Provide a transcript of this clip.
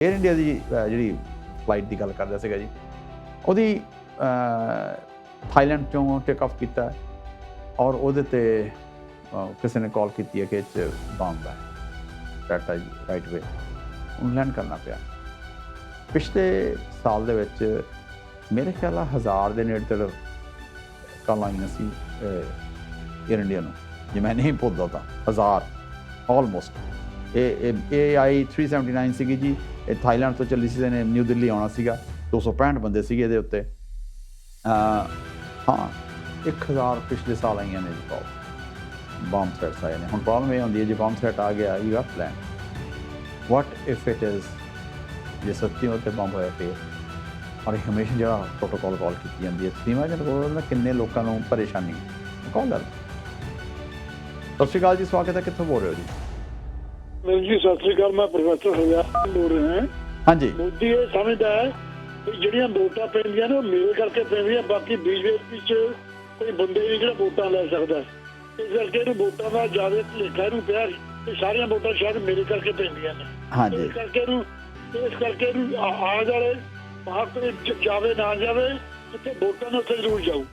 Air India ਦੀ ਜਿਹੜੀ flight ਦੀ ਗੱਲ ਕਰਦਾ ਸੀਗਾ ਜੀ, ਉਹਦੀ ਥਾਈਲੈਂਡ ਤੋਂ ਟੇਕ ਆਫ ਕੀਤਾ ਔਰ ਉਹਦੇ ਤੇ ਕਿਸੇ ਨੇ ਕਾਲ ਕੀਤੀ ਹੈ ਕਿ ਇਹ 'ਚ ਬੰਬ ਹੈ। ਟਾਟਾ ਰਾਈਟ ਵੇ ਉਹਨੂੰ ਲੈਂਡ ਕਰਨਾ ਪਿਆ। ਪਿਛਲੇ ਸਾਲ ਦੇ ਵਿੱਚ ਮੇਰੇ ਖਿਆਲ ਆ ਹਜ਼ਾਰ ਦੇ ਨੇੜੇ ਤੇੜੇ ਕਾਲਾਂ ਆਈਆਂ ਸੀ 에ਅਰ ਇੰਡੀਆ ਨੂੰ। ਜੇ ਮੈਂ ਨਹੀਂ ਭੁੱਲਦਾ ਤਾਂ, ਹਜ਼ਾਰ ਆਲਮੋਸਟ ਇਹ ਇਹ ਇਹ ਆਈ 379 ਸੀਗੀ ਜੀ। ਇਹ ਥਾਈਲੈਂਡ ਤੋਂ ਚੱਲੀ ਸੀ ਇਹਨੇ ਨਿਊ ਦਿੱਲੀ ਆਉਣਾ ਸੀਗਾ। 265 ਬੰਦੇ ਸੀਗੇ ਇਹਦੇ ਉੱਤੇ। ਅਹ, ਹਾਂ 1000 ਪਿਛਲੇ ਸਾਲ ਆਈਆਂ ਨੇ ਜੀ ਕਾਲ ਬੰਬ ਥ੍ਰੈਟਸ ਆਏ ਨੇ। ਹੁਣ ਪ੍ਰੋਬਲਮ ਇਹ ਹੁੰਦੀ ਹੈ ਜੇ ਬੰਬ ਥ੍ਰੈਟ ਆ ਗਿਆ you have plan what if it is ਜੇ ਸੱਚੀ ਉੱਤੇ ਬੰਬ ਹੋਇਆ ਫਿਰ। ਔਰ ਇਹ ਹਮੇਸ਼ਾ ਜਿਹੜਾ ਪ੍ਰੋਟੋਕਾਲ ਕਾਲ ਕੀਤੀ ਜਾਂਦੀ ਹੈ। ਸੀਮਾ ਜਨ ਕੋਲ ਨਾ ਕਿੰਨੇ ਲੋਕਾਂ ਨੂੰ ਪਰੇਸ਼ਾਨੀ। ਕਾਲ ਕਰ ਸਤਿ ਸ਼੍ਰੀ ਅਕਾਲ ਜੀ ਸਵਾਗਤ ਹੈ ਕਿੱਥੋਂ ਬੋਲ ਰਹੇ ਹੋ ਜੀ? ਮਿਲ ਜੀ ਸਤਿ ਸ੍ਰੀ ਅਕਾਲ ਮੈਂ ਪ੍ਰੋਫੈਸਰ ਹਜ਼ਾਰ ਬੋਲ ਰਿਹਾ ਹਾਂ। ਹਾਂਜੀ। ਮੋਦੀ ਇਹ ਸਮਝਦਾ ਹੈ ਕਿ ਜਿਹੜੀਆਂ ਵੋਟਾਂ ਪੈਂਦੀਆਂ ਨੇ ਉਹ ਮੇਰੇ ਕਰਕੇ ਪੈਂਦੀਆਂ ਬਾਕੀ ਬੀਜੇਪੀ ਚ ਕੋਈ ਬੰਦੇ ਨਹੀਂ ਜਿਹੜਾ ਵੋਟਾਂ ਲੈ ਸਕਦਾ। ਇਸ ਕਰਕੇ ਇਹਨੂੰ ਵੋਟਾਂ ਦਾ ਜ਼ਿਆਦਾ ਭੁਲੇਖਾ ਇਹਨੂੰ ਪਿਆ ਕਿ ਸਾਰੀਆਂ ਵੋਟਾਂ ਸ਼ਾਇਦ ਮੇਰੇ ਕਰਕੇ ਪੈਂਦੀਆਂ ਨੇ। ਹਾਂਜੀ। ਇਸ ਕਰਕੇ ਇਹਨੂੰ ਇਸ ਕਰਕੇ ਇਹਨੂੰ ਆ ਆ ਜਾਵੇ ਬਾਹਰ ਕੋਈ ਜ- ਜਾਵੇ ਨਾ ਜਾਵੇ ਜਿੱਥੇ ਵੋਟਾਂ ਨੇ ਉੱਥੇ ਜ਼ਰੂਰ ਜਾਊ।